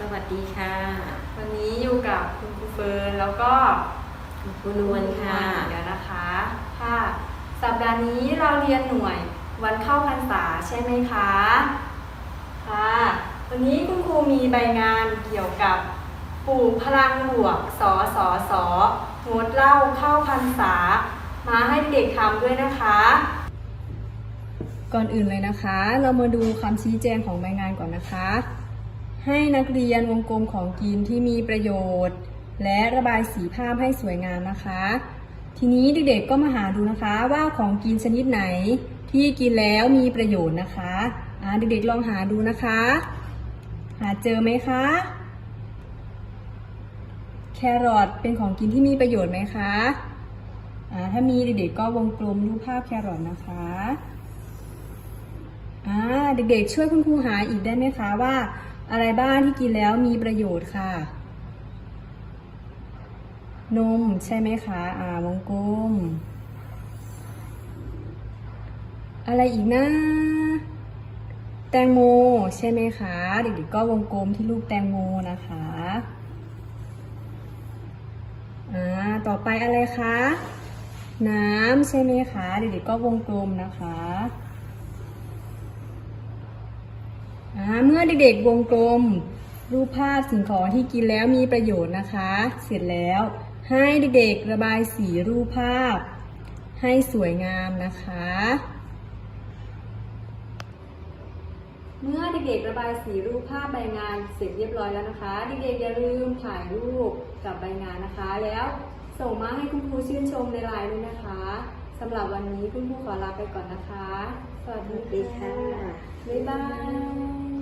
สวัสดีค่ะ วันนี้อยู่กับคุณครูเฟิร์นแล้วก็คุณครูนวลค่ะ เดี๋ยวนะคะค่ะสัปดาห์นี้เราเรียนหน่วยวันเข้าพรรษาใช่ไหมคะค่ะวันนี้คุณครูมีใบงานเกี่ยวกับปลูกพลังบวกสอสอสองดเล่าเข้าพรรษา มาให้เด็กทำด้วยนะคะ ก่อนอื่นเลยนะคะ เรามาดูคำชี้แจงของใบงานก่อนนะคะ ให้นักเรียนวงกลมของกินที่มีประโยชน์ และระบายสีภาพให้สวยงามนะคะ ทีนี้เด็กๆก็มาหาดูนะคะว่าของกินชนิดไหนที่กินแล้วมีประโยชน์นะคะอ่าเด็กๆลองหาดูนะคะ หาเจอไหมคะ แครอทเป็นของกินที่มีประโยชน์ไหมคะอ่าถ้ามีเด็กๆก็วงกลมรูปภาพแครอทนะคะอ่าเด็กๆช่วยคุณครูหาอีกได้ไหมคะว่า อะไรบ้างที่กินแล้วมีประโยชน์ค่ะ นมใช่ไหมคะอ่าวงกลม อะไรอีกนะแตงโมใช่ไหมคะเด็กๆก็วงกลมที่รูปแตงโมนะคะอ่าต่อไปอะไรคะ น้ำใช่ไหมคะเด็กๆก็วงกลมนะคะ อ่า เมื่อเด็กๆวงกลม รูปภาพสิ่งของที่กินแล้วมีประโยชน์นะคะ เสร็จแล้ว ให้เด็กๆระบายสีรูปภาพ ให้สวยงามนะคะ เมื่อเด็กๆระบายสีรูปภาพใบงานเสร็จเรียบร้อยแล้วนะคะ เด็กๆอย่าลืมถ่ายรูปกับใบงานนะคะ แล้วส่งมาให้คุณครูชื่นชมในไลน์ด้วยนะคะ สำหรับวันนี้คุณครูขอลาไปก่อนนะคะ สวัสดีค่ะ บ๊ายบาย